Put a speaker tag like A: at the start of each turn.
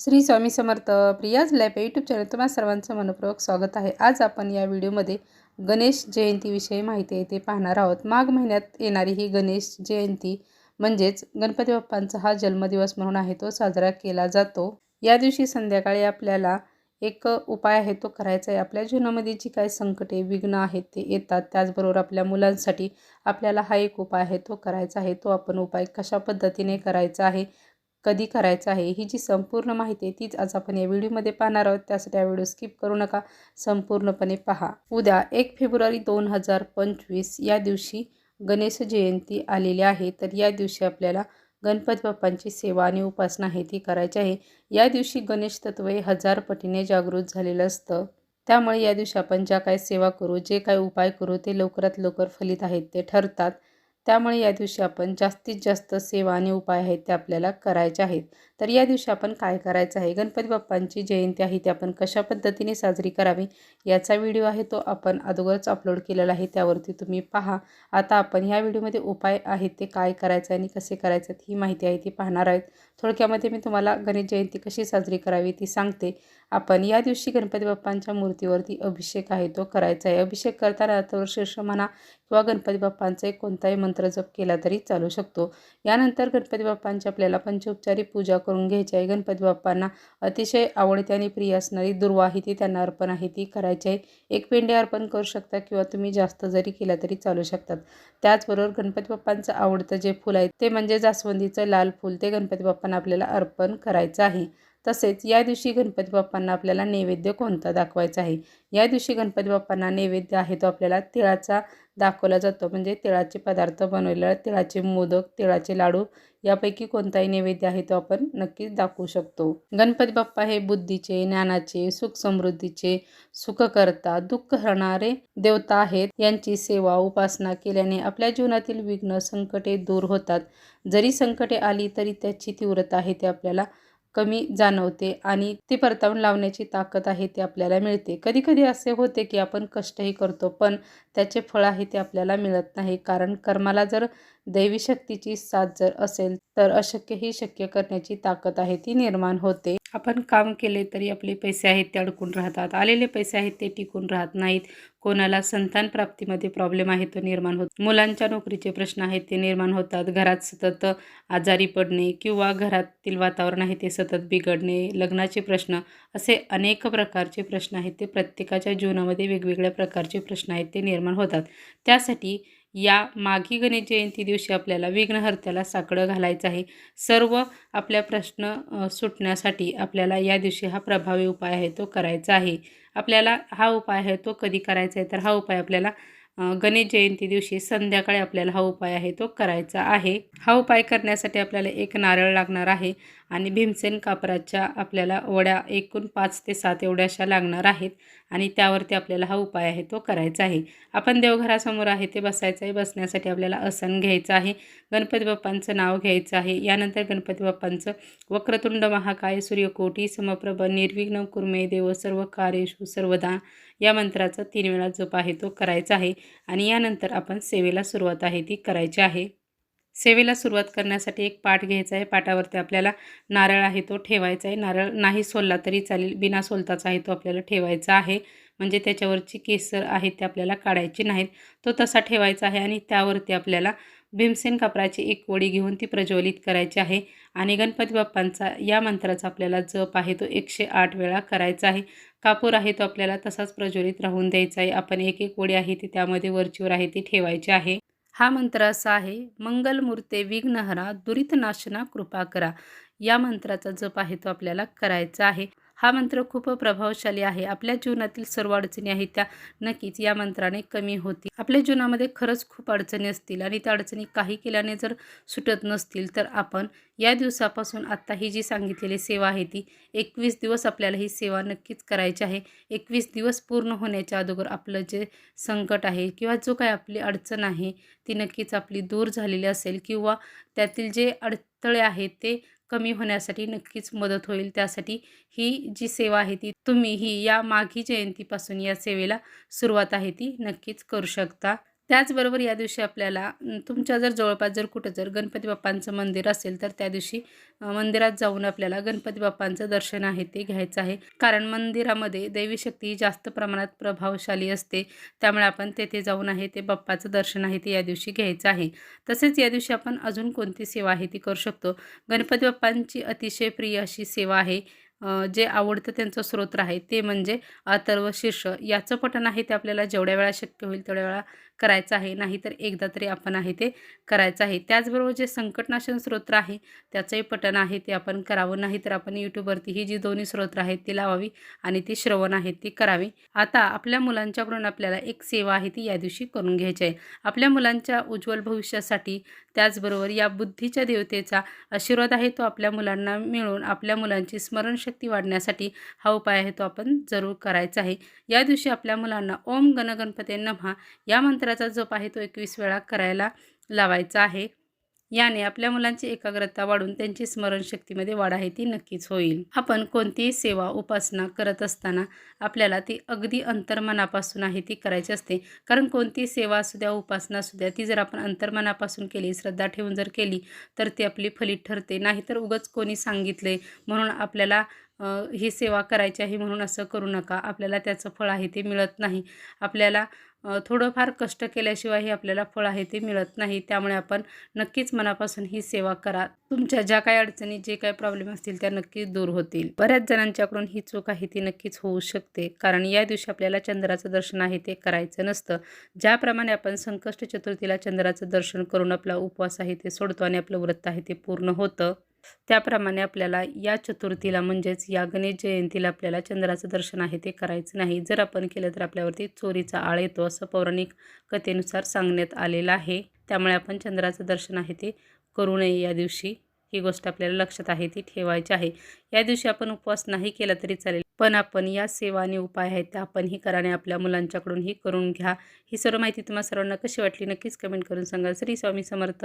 A: श्री स्वामी समर्थ प्रियाज लॅप या यूट्यूब चॅनल तुम्हाला सर्वांचं मनपूर्वक स्वागत आहे. आज आपण या व्हिडिओमध्ये गणेश जयंतीविषयी माहिती आहे ते पाहणार आहोत. माघ महिन्यात येणारी ही गणेश जयंती म्हणजेच गणपती बाप्पांचा हा जन्मदिवस म्हणून आहे तो साजरा केला जातो. या दिवशी संध्याकाळी आपल्याला एक उपाय आहे तो करायचा आहे. आपल्या जीवनामध्ये जी काही संकटे विघ्न आहेत ते येतात. त्याचबरोबर आपल्या मुलांसाठी आपल्याला हा एक उपाय आहे तो करायचा आहे. तो आपण उपाय कशा पद्धतीने करायचा आहे कधी करायचं आहे ही जी संपूर्ण माहिती आहे तीच आज आपण या व्हिडिओमध्ये पाहणार आहोत. त्यासाठी हा व्हिडिओ स्किप करू नका संपूर्णपणे पहा. उद्या एक फेब्रुवारी दोन हजार पंचवीस या दिवशी गणेश जयंती आलेली आहे. तर या दिवशी आपल्याला गणपती बाप्पांची सेवा आणि उपासना आहे ती करायची आहे. या दिवशी गणेश तत्व हे हजार पटीने जागृत झालेलं असतं. त्यामुळे या दिवशी आपण ज्या काय सेवा करू जे काय उपाय करू ते लवकरात लवकर फलित आहेत ते ठरतात. त्यामुळे या दिवशी आपण जास्तीत जास्त सेवा आणि उपाय आहेत ते आपल्याला करायचे आहेत. तर या दिवशी आपण काय करायचं आहे? गणपती बाप्पांची जयंती आहे ती आपण कशा पद्धतीने साजरी करावी? याचा व्हिडिओ आहे तो आपण अगोदरच अपलोड केलेला आहे त्यावरती तुम्ही पहा. आता आपण ह्या व्हिडिओमध्ये उपाय आहेत ते काय करायचं आणि कसे करायचं ही माहिती आहे ती पाहणार आहेत. थोडक्यामध्ये मी तुम्हाला गणेश जयंती कशी साजरी करावी ती सांगते. आपण या दिवशी गणपती बाप्पांच्या मूर्तीवरती अभिषेक आहे तो करायचा आहे. अभिषेक करताना तर शीर्ष म्हणा किंवा गणपती बाप्पांचा एक कोणताही मंत्र जप केला तरी चालू शकतो. यानंतर गणपती बाप्पांची आपल्याला पंचोपचारी पूजा करून घ्यायची आहे. गणपती बाप्पांना अतिशय आवडते आणि प्रिय असणारी दुर्वा ही ती त्यांना अर्पण आहे. ती करायची आहे. एक पेंडे अर्पण करू शकता किंवा तुम्ही जास्त जरी केला तरी चालू शकतात. त्याचबरोबर गणपती बाप्पांचं आवडतं जे फुल आहे ते म्हणजे जास्वंदीचं लाल फूल ते गणपती बाप्पांना आपल्याला अर्पण करायचं आहे. तसेच या दिवशी गणपती बाप्पांना आपल्याला नैवेद्य कोणता दाखवायचा आहे? या दिवशी गणपती बाप्पांना नैवेद्य आहे तो आपल्याला तिळाचा दाखवला जातो. म्हणजे तिळाचे पदार्थ बनवलेला तिळाचे मोदक तिळाचे लाडू यापैकी कोणताही नैवेद्य आहे तो आपण नक्कीच दाखवू शकतो. गणपती बाप्पा हे बुद्धीचे ज्ञानाचे सुख समृद्धीचे सुखकर्ता दुःख हरणारे देवता आहेत. यांची सेवा उपासना केल्याने आपल्या जीवनातील विघ्न संकटे दूर होतात. जरी संकटे आली तरी त्याची तीव्रता आहे ते आपल्याला कमी जाणवते आणि ती परतावून लावण्याची ताकद आहे ती आपल्याला मिळते. कधी कधी असे होते की आपण कष्टही करतो पण त्याचे फळ आहे ते आपल्याला मिळत नाही. कारण कर्माला जर दैवी शक्तीची साथ जर असेल तर अशक्यही शक्य करण्याची ताकद आहे ती निर्माण होते. आपण काम केले तरी आपले पैसे आहेत ते अडकून राहतात. आलेले पैसे आहेत ते टिकून राहत नाहीत. कोणाला संतान प्राप्तीमध्ये प्रॉब्लेम आहे तो निर्माण होत. मुलांच्या नोकरीचे प्रश्न आहेत ते निर्माण होतात. घरात सतत आजारी पडणे किंवा घरातील वातावरण आहे ते सतत बिघडणे लग्नाचे प्रश्न असे अनेक प्रकारचे प्रश्न आहेत ते प्रत्येकाच्या जीवनामध्ये वेगवेगळ्या प्रकारचे प्रश्न आहेत ते निर्माण होतात. त्यासाठी या माघी गणेश जयंती दिवशी आपल्याला विघ्नहर्त्याला साकडं घालायचं आहे. सर्व आपल्या प्रश्न सुटण्यासाठी आपल्याला या दिवशी हा प्रभावी उपाय आहे तो करायचा आहे. आपल्याला हा उपाय आहे तो कधी करायचा आहे? तर हा उपाय आपल्याला गणेश जयंती दिवशी संध्याकाळी आपल्याला हा उपाय आहे तो करायचा आहे. हा उपाय करण्यासाठी आपल्याला एक नारळ लागणार आहे आणि भीमसेन कापराच्या आपल्याला वड्या एकूण पाच ते सात एवढ्याशा लागणार आहेत आणि त्यावरती आपल्याला हा उपाय आहे तो करायचा आहे. आपण देवघरासमोर आहे ते बसायचं आहे बसण्यासाठी आपल्याला आसन घ्यायचं आहे गणपती बाप्पांचं नाव घ्यायचं आहे. यानंतर गणपती बाप्पांचं वक्रतुंड महाकाय सूर्यकोटी समप्रभ निर्विघ्न कुर्मे देव सर्व कार्येषु सर्वदा या मंत्राचा तीन वेळा जप आहे तो करायचा आहे आणि यानंतर आपण सेवेला सुरुवात आहे ती करायची आहे. सेवेला सुरुवात करण्यासाठी एक पाठ घ्यायचा आहे पाटावरती आपल्याला नारळ आहे तो ठेवायचा आहे. नारळ नाही सोलला तरी चालेल बिना सोलताचा आहे तो आपल्याला ठेवायचा आहे. म्हणजे त्याच्यावरची केसर आहे ते आपल्याला काढायची नाहीत. तो तसा ठेवायचा आहे आणि त्यावरती आपल्याला भीमसेन कपराची एक वडी घेऊन ती प्रज्वलित करायची आहे. आणि गणपती बाप्पांचा या मंत्राचा आपल्याला जप आहे तो एकशे आठ वेळा करायचा आहे. कापूर आहे तो आपल्याला तसाच प्रज्वलित राहून द्यायचा आहे. आपण एक एक वडी आहे ती त्यामध्ये वरचीवर आहे ती ठेवायची आहे. हा मंत्र असा आहे मंगलमूर्ते विघ्नहरा दुरितनाशना कृपा करा. या मंत्राचा जप आहे तो आपल्याला करायचा आहे. हा मंत्र खूप प्रभावशाली आहे. आपल्या जीवनातील सर्व अडचणी आहेत त्या नक्कीच या मंत्राने कमी होतील. आपल्या जीवनामध्ये खरंच खूप अडचणी असतील आणि त्या अडचणी काही केल्याने जर सुटत नसतील तर आपण या दिवसापासून आत्ता ही जी सांगितलेली सेवा आहे ती एकवीस दिवस आपल्याला ही सेवा नक्कीच करायची आहे. एकवीस दिवस पूर्ण होण्याच्या अगोदर आपलं जे संकट आहे किंवा जो काही आपली अडचण आहे ती नक्कीच आपली दूर झालेली असेल किंवा त्यातील जे अडथळे आहेत ते कमी होण्यासाठी नक्कीच मदत होईल. त्यासाठी ही जी सेवा आहे ती तुम्ही ही या माघी जयंतीपासून या सेवेला सुरुवात आहे ती नक्कीच करू शकता. त्याचबरोबर या दिवशी आपल्याला तुमच्या जर जवळपास जर कुठं जर गणपती बाप्पांचं मंदिर असेल तर त्या दिवशी मंदिरात जाऊन आपल्याला गणपती बाप्पांचं दर्शन आहे ते घ्यायचं आहे. कारण मंदिरामध्ये दैवी शक्ती जास्त प्रमाणात प्रभावशाली असते. त्यामुळे आपण तेथे जाऊन आहे ते बाप्पाचं दर्शन आहे ते या दिवशी घ्यायचं आहे. तसेच या दिवशी आपण अजून कोणती सेवा आहे ती करू शकतो? गणपती बाप्पांची अतिशय प्रिय अशी सेवा आहे जे आवडतं त्यांचं स्रोत्र आहे ते म्हणजे अथर्व शीर्ष. याचं पठण आहे ते आपल्याला जेवढ्या वेळा शक्य होईल तेवढ्या वेळा करायचं आहे नाहीतर एकदा तरी आपण आहे ते करायचं आहे. त्याचबरोबर जे संकटनाशन स्तोत्र आहे त्याचंही पठण आहे ते आपण करावं नाहीतर आपण यूट्यूबवरती ही जी दोन्ही स्रोत्र आहेत ती लावावी आणि ती श्रवण आहेत ती करावी. आता आपल्या मुलांच्याकडून आपल्याला एक सेवा आहे ती या दिवशी करून घ्यायची आहे. आपल्या मुलांच्या उज्ज्वल भविष्यासाठी त्याचबरोबर या बुद्धीच्या देवतेचा आशीर्वाद आहे तो आपल्या मुलांना मिळून आपल्या मुलांची स्मरणशक्ती वाढण्यासाठी हा उपाय आहे तो आपण जरूर करायचा आहे. या दिवशी आपल्या मुलांना ओम गणगणपते नमहा या मंत्र मंत्राचा जप आहे तो एकवीस वेळा करायला लावायचा आहे. याने आपल्या मुलांची एकाग्रता वाढून त्यांची स्मरणशक्तीमध्ये वाढ आहे ती नक्कीच होईल. आपण कोणतीही सेवा उपासना करत असताना आपल्याला ती अगदी अंतर्मनापासून आहे ती करायची असते. कारण कोणती सेवा असू द्या उपासना असू द्या ती जर आपण अंतर्मनापासून केली श्रद्धा ठेवून जर केली तर ती आपली फलित ठरते. नाहीतर उगच कोणी सांगितले म्हणून आपल्याला ही सेवा करायची आहे म्हणून असं करू नका. आपल्याला त्याचं फळ आहे ते मिळत नाही. आपल्याला थोडंफार कष्ट केल्याशिवायही आपल्याला फळ आहे ते मिळत नाही. त्यामुळे आपण नक्कीच मनापासून ही सेवा करा. तुमच्या ज्या काही अडचणी जे काही प्रॉब्लेम असतील त्या नक्कीच दूर होतील. बऱ्याच जणांच्याकडून ही चूक आहे ती नक्कीच होऊ शकते. कारण या दिवशी आपल्याला चंद्राचं दर्शन आहे ते करायचं नसतं. ज्याप्रमाणे आपण संकष्ट चतुर्थीला चंद्राचं दर्शन करून आपला उपवास आहे ते सोडतो आणि आपलं व्रत आहे ते पूर्ण होतं. त्याप्रमाणे आपल्याला या चतुर्थीला म्हणजेच या गणेश जयंतीला आपल्याला चंद्राचं दर्शन आहे ते करायचं नाही. जर आपण केलं तर आपल्यावरती चोरीचा आळ येतो असं पौराणिक कथेनुसार सांगण्यात आलेलं आहे. त्यामुळे आपण चंद्राचं दर्शन आहे ते करू नये या दिवशी. ही गोष्ट आपल्याला लक्षात आहे ती ठेवायची आहे. या दिवशी आपण उपवास नाही केला तरी चालेल पण आपण या सेवा आणि उपाय आहेत त्या आपणही कराने आणि आपल्या मुलांच्याकडूनही करून घ्या. ही सर्व माहिती तुम्हाला सर्वांना कशी वाटली नक्कीच कमेंट करून सांगा. श्री स्वामी समर्थ.